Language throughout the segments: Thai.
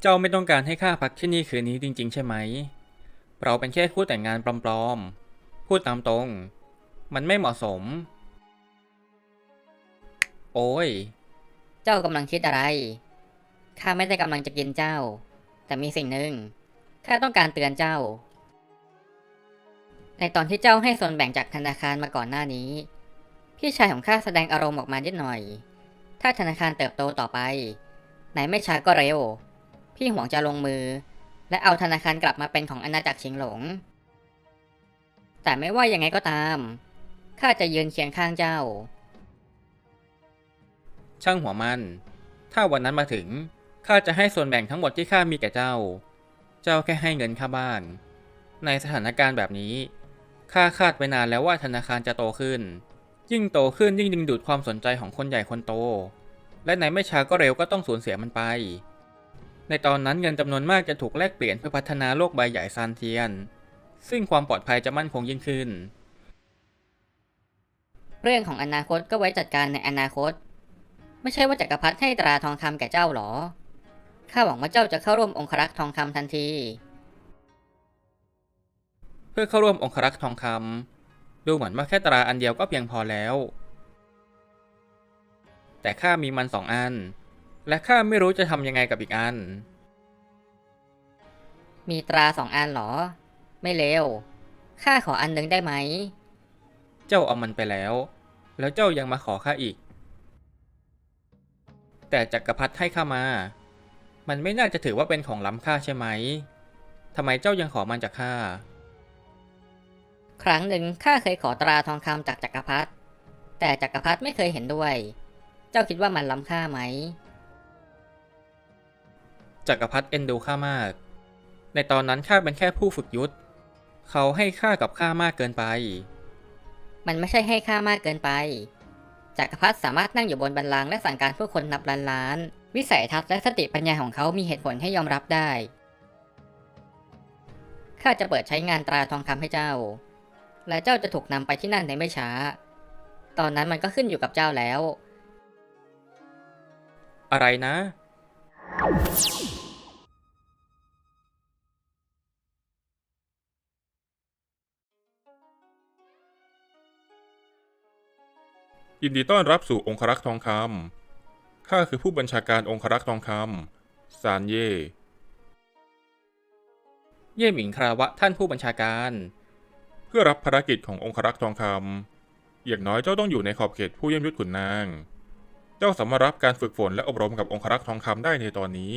เจ้าไม่ต้องการให้ข้าพักที่นี่คืนนี้จริง ๆ ใช่ไหม เราเป็นแค่คู่แต่งงานปลอมๆ พูดตามตรง มันไม่เหมาะสม โอ้ย เจ้ากำลังคิดอะไร ข้าไม่ได้กำลังจะกินเจ้า แต่มีสิ่งหนึ่ง ข้าต้องการเตือนเจ้า ในตอนที่เจ้าให้ส่วนแบ่งจากธนาคารมาก่อนหน้านี้ พี่ชายของข้าแสดงอารมณ์ออกมานิดหน่อย ถ้าธนาคารเติบโตต่อไป ไหนไม่ช้าก็เร็ว พี่หวงจะลงมือ และเอาธนาคารกลับมาเป็นของอาณาจักรชิงหลง แต่ไม่ว่ายังไงก็ตาม ข้าจะยืนเคียงข้างเจ้า ช่างหัวมัน ถ้าวันนั้นมาถึง ข้าจะให้ส่วนแบ่งทั้งหมดที่ข้ามีแก่เจ้า เจ้าแค่ให้เงินค่าบ้าน ในสถานการณ์แบบนี้ ข้าคาดไว้นานแล้วว่าธนาคารจะโตขึ้น ยิ่งโตขึ้นยิ่งดึงดูดความสนใจของคนใหญ่คนโต และในไม่ช้าก็เร็วก็ต้องสูญเสียมันไป ในตอนนั้นเงินจำนวนมากจะถูกแลกเปลี่ยนเพื่อพัฒนาโลกใบใหญ่ซานเทียน ซึ่งความปลอดภัยจะมั่นคงยิ่งขึ้น เรื่องของอนาคตก็ไว้จัดการในอนาคต ไม่ใช่ว่าจักรพรรดิให้ตราทองคำแก่เจ้าหรอ ข้าหวังว่าเจ้าจะเข้าร่วมองครักษ์ทองคำทันที เพื่อเข้าร่วมองครักษ์ทองคำดูเหมือนว่าแค่ตราอันเดียวก็เพียงพอแล้ว แต่ข้ามีมันสองอัน และข้าไม่รู้จะทำยังไงกับอีกอัน มีตราสองอันเหรอ ไม่เลวข้าขออันหนึงได้ไหม เจ้าเอามันไปแล้ว แล้วเจ้ายังมาขอข้าอีก แต่จักรพรรดิให้ข้ามา มันไม่น่าจะถือว่าเป็นของล้ำค่าใช่ไหมทำไมเจ้ายังขอมันจากข้า ครั้งหนึ่งข้าเคยขอตราทองคำจากจักรพรรดิแต่จักรพรรดิไม่เคยเห็นด้วย เจ้าคิดว่ามันล้ำค่าไหม จักรพรรดิเอ็นดูข้ามาก ในตอนนั้นข้าเป็นแค่ผู้ฝึกยุทธ เขาให้ค่ากับข้ามากเกินไป มันไม่ใช่ให้ค่ามากเกินไป จักรพรรดิสามารถนั่งอยู่บนบัลลังก์และสั่งการผู้คนนับล้านล้าน วิสัยทัศน์และสติปัญญาของเขามีเหตุผลให้ยอมรับได้ ข้าจะเปิดใช้งานตราทองคำให้เจ้า และเจ้าจะถูกนำไปที่นั่นในไม่ช้า ตอนนั้นมันก็ขึ้นอยู่กับเจ้าแล้ว อะไรนะ ยินดีต้อนรับสู่องครักษ์ทองคำ ข้าคือผู้บัญชาการองครักษ์ทองคำ ซานเย่ เย่หมิงคาราวะท่านผู้บัญชาการ เพื่อรับภารกิจขององครักษ์ทองคำ อย่างน้อยเจ้าต้องอยู่ในขอบเขตผู้เยี่ยมยุทธขุนนาง เจ้าสามารถรับการฝึกฝนและอบรมกับองครักษ์ทองคำได้ในตอนนี้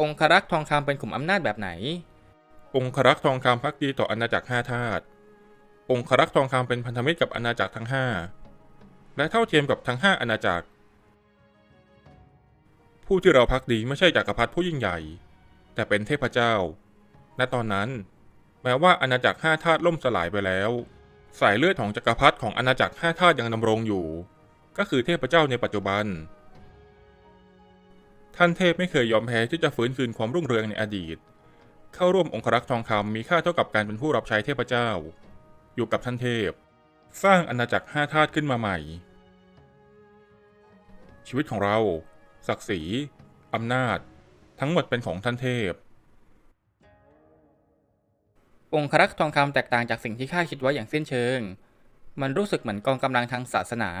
องครักษ์ทองคำเป็นกลุ่มอำนาจแบบไหน องครักษ์ทองคำพักดีต่ออาณาจักรห้าธาตุองครักษ์ทองคำเป็นพันธมิตรกับอาณาจักรทั้งห้าและเท่าเทียมกับทั้งห้าอาณาจักร ผู้ที่เราพักดีไม่ใช่จักรพรรดิผู้ยิ่งใหญ่ แต่เป็นเทพเจ้า ณตอนนั้น แม้ว่าอาณาจักรห้าธาตุล่มสลายไปแล้ว สายเลือดของจักรพรรดิของอาณาจักรห้าธาตุยังดำรงอยู่ ก็คือเทพเจ้าในปัจจุบัน ท่านเทพไม่เคยยอมแพ้ที่จะฟื้นคืนความรุ่งเรืองในอดีต เข้าร่วมองครักษ์ทองคำมีค่าเท่ากับการเป็นผู้รับใช้เทพเจ้า อยู่กับท่านเทพ สร้างอาณาจักรห้าธาตุขึ้นมาใหม่ ชีวิตของเรา ศักดิ์ศรีอำนาจ ทั้งหมดเป็นของท่านเทพ องครักษ์ทองคำแตกต่างจากสิ่งที่ข้าคิดไว้อย่างสิ้นเชิง มันรู้สึกเหมือนกองกำลังทางศาสนา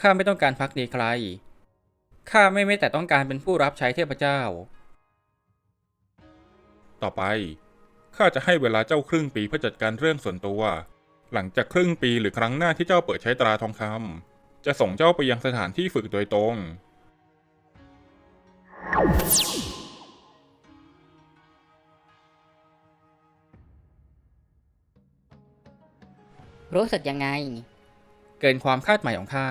ข้าไม่ต้องการพักดีใคร ข้าไม่ไม่แต่ต้องการเป็นผู้รับใช้เทพเจ้า ต่อไป ข้าจะให้เวลาเจ้าครึ่งปีเพื่อจัดการเรื่องส่วนตัว หลังจากครึ่งปีหรือครั้งหน้าที่เจ้าเปิดใช้ตราทองคำจะส่งเจ้าไปยังสถานที่ฝึกโดยตรง รู้สึกยังไง เกินความคาดหมายของข้า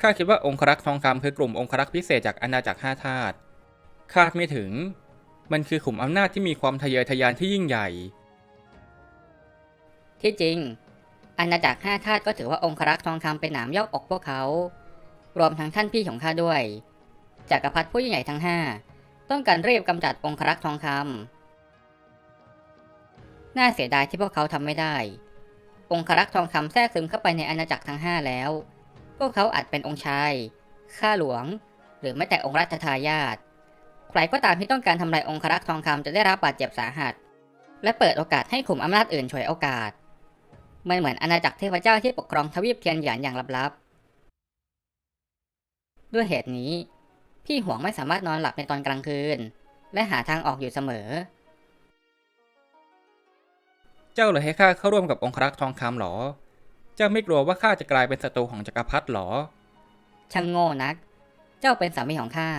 ข้าคิดว่าองครักษ์ทองคำคือกลุ่มองครักษ์พิเศษจากอาณาจักรห้าธาตุคาดไม่ถึง มันคือกลุ่มอำนาจที่มีความทะเยอทะยานที่ยิ่งใหญ่ ที่จริง อาณาจักรห้าธาตุก็ถือว่าองครักษ์ทองคำเป็นหนามยอกอกพวกเขา รวมทั้งท่านพี่ของข้าด้วยจักรพรรดิผู้ยิ่งใหญ่ทั้งห้าต้องการเรียบกำจัดองครักษ์ทองคำ น่าเสียดายที่พวกเขาทำไม่ได้ องครักษ์ทองคำแทรกซึมเข้าไปในอาณาจักรทั้งห้าแล้ว พวกเขาอาจเป็นองค์ชาย ข้าหลวง หรือแม้แต่องค์รัชทายาท ใครก็ตามที่ต้องการทำลายองครักษ์ทองคำจะได้รับบาดเจ็บสาหัส และเปิดโอกาสให้ขุมอำนาจอื่นฉวยโอกาส มันเหมือนอาณาจักรเทพเจ้าที่ปกครองทวีปเทียนหยานอย่างลับๆ ด้วยเหตุนี้ พี่หวงไม่สามารถนอนหลับในตอนกลางคืน และหาทางออกอยู่เสมอ เจ้าเลยให้ข้าเข้าร่วมกับองครักษ์ทองคำหรอ เจ้าไม่กลัวว่าข้าจะกลายเป็นศัตรูของจักรพรรดิหรอ ช่างโง่นัก เจ้าเป็นสามีของข้า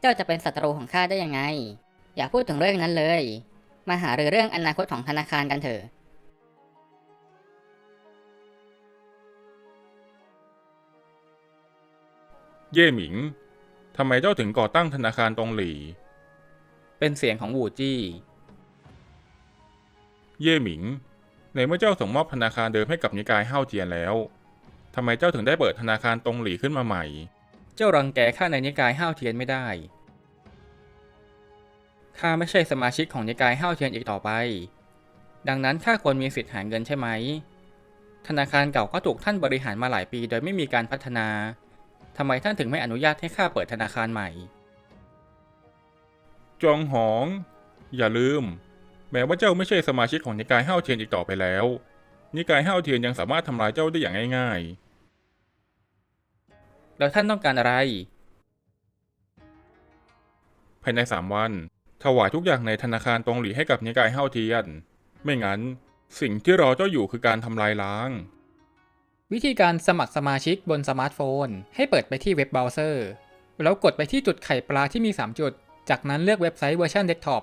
เจ้าจะเป็นศัตรูของข้าได้ยังไง อย่าพูดถึงเรื่องนั้นเลย มาหารือเรื่องอนาคตของธนาคารกันเถอะ เย่หมิง ทำไมเจ้าถึงก่อตั้งธนาคารตงหลี่เป็นเสียงของวูจี้ เย่หมิง ในเมื่อเจ้าส่งมอบธนาคารเดิมให้กับนิกายเฮาเจียนแล้ว ทำไมเจ้าถึงได้เปิดธนาคารตรงหลีขึ้นมาใหม่ เจ้ารังแกข้าในนิกายห้าเทียนไม่ได้ ข้าไม่ใช่สมาชิกของนิกายห้าเทียนอีกต่อไป ดังนั้นข้าควรมีสิทธิ์หาเงินใช่ไหม ธนาคารเก่าก็ถูกท่านบริหารมาหลายปี โดยไม่มีการพัฒนา ทำไมท่านถึงไม่อนุญาตให้ข้าเปิดธนาคารใหม่ จองหอง อย่าลืม แม้ว่าเจ้าไม่ใช่สมาชิกของนิกายเฮาเทียนอีกต่อไปแล้ว นิกายเฮาเทียนยังสามารถทำลายเจ้าได้อย่างง่ายแล้วท่านต้องการอะไรๆภายในสามวัน ถวายทุกอย่างในธนาคารตงหลี่ให้กับนิกายเฮาเทียน ไม่งั้น สิ่งที่รอเจ้าอยู่คือการทำลายล้าง วิธีการสมัครสมาชิกบนสมาร์ทโฟน ให้เปิดไปที่เว็บเบราว์เซอร์ แล้วกดไปที่จุดไข่ปลาที่มี 3 จุด จากนั้นเลือกเว็บไซต์เวอร์ชันเดสก์ท็อป